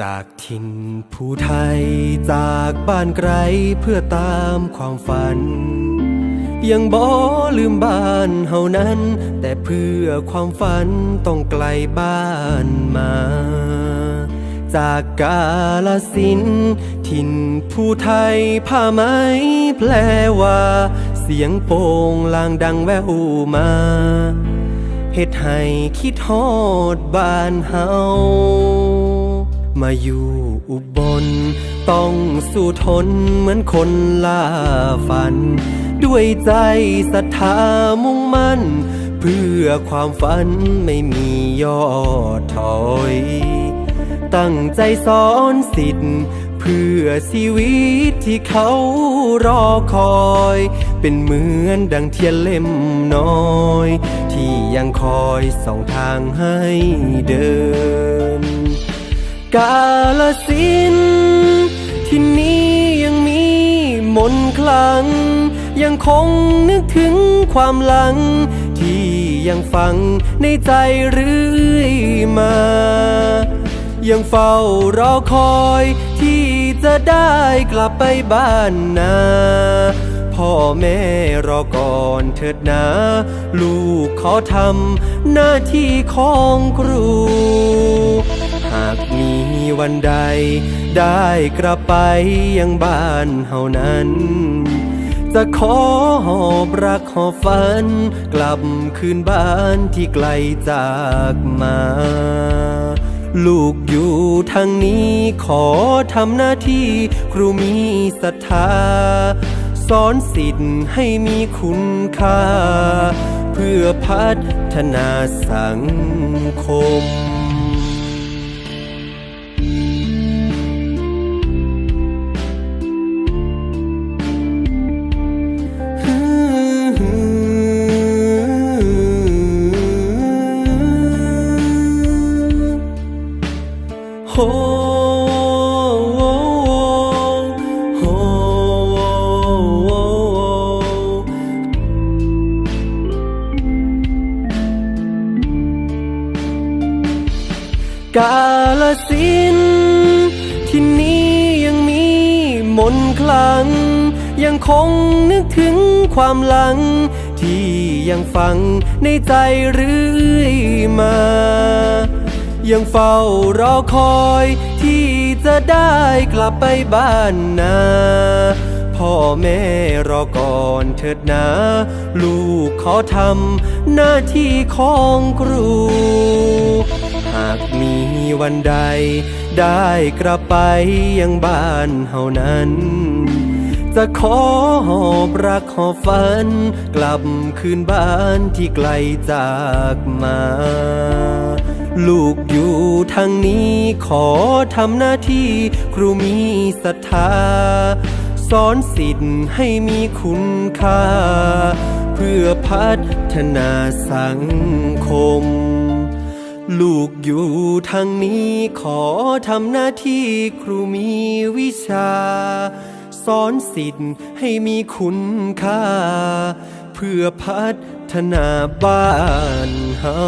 จากถิ่นผู้ไทยจากบ้านไกลเพื่อตามความฝัน ยังบ่ลืมบ้านเฮานั้น แต่เพื่อความฝันต้องไกลบ้านมา จากกาลสินธุ์ถิ่นผู้ไทยผ้าไหมแปลว่า เสียงโป่งลางดังแววมาเฮ็ดให้คิดฮอดบ้านเฮา มาอยู่อุบล ต้องสู้ทนเหมือนคนล่าฝัน ด้วยใจศรัทธามุ่งมั่น เพื่อความฝันไม่มีย่อถอย ตั้งใจสอนสิทธิ์เพื่อชีวิตที่เขารอคอย เป็นเหมือนดังเทียนเล่มน้อย ที่ยังคอยส่องทางให้เดิน กาลสินที่นี้ยังมีมนคลัง ยังคงนึกถึงความหลัง ที่ยังฝังในใจเรื่อยมา ยังเฝ้ารอคอยที่จะได้กลับไปบ้านนาพ่อแม่รอก่อนเถิดนะ ลูกขอทำหน้าที่ของครู หากมี วันใด ได้กลับไปยังบ้านเฮานั้น จะขอหอบรักหอบฝัน กลับคืนบ้านที่ไกลจากมา ลูกอยู่ทางนี้ขอทำหน้าที่ครูมีศรัทธาสอนสิทธิ์ให้มีคุณค่า เพื่อพัฒนาสังคม โฮโฮโฮกาลสินที่นี้ยังมีมนคลัง ยังคงนึกถึงความหลัง ที่ยังฝังในใจเรื่อยมา ยังเฝ้ารอคอยที่จะได้กลับไปบ้านนาพ่อแม่รอก่อนเถิดนะ ลูกขอทำหน้าที่ของครู หากมีวันใด ได้กลับไปยังบ้านเฮานั้น จะขอหอบรักหอบฝัน กลับคืนบ้านที่ไกลจากมา ลูกอยู่ทางนี้ขอทำหน้าที่ครูมีศรัทธา สอนสิทธิ์ให้มีคุณค่า เพื่อพัฒนาสังคม ลูกอยู่ทางนี้ขอทำหน้าที่ครูมีวิชา สอนสิทธิ์ให้มีคุณค่า เพื่อพัฒนาบ้านเฮา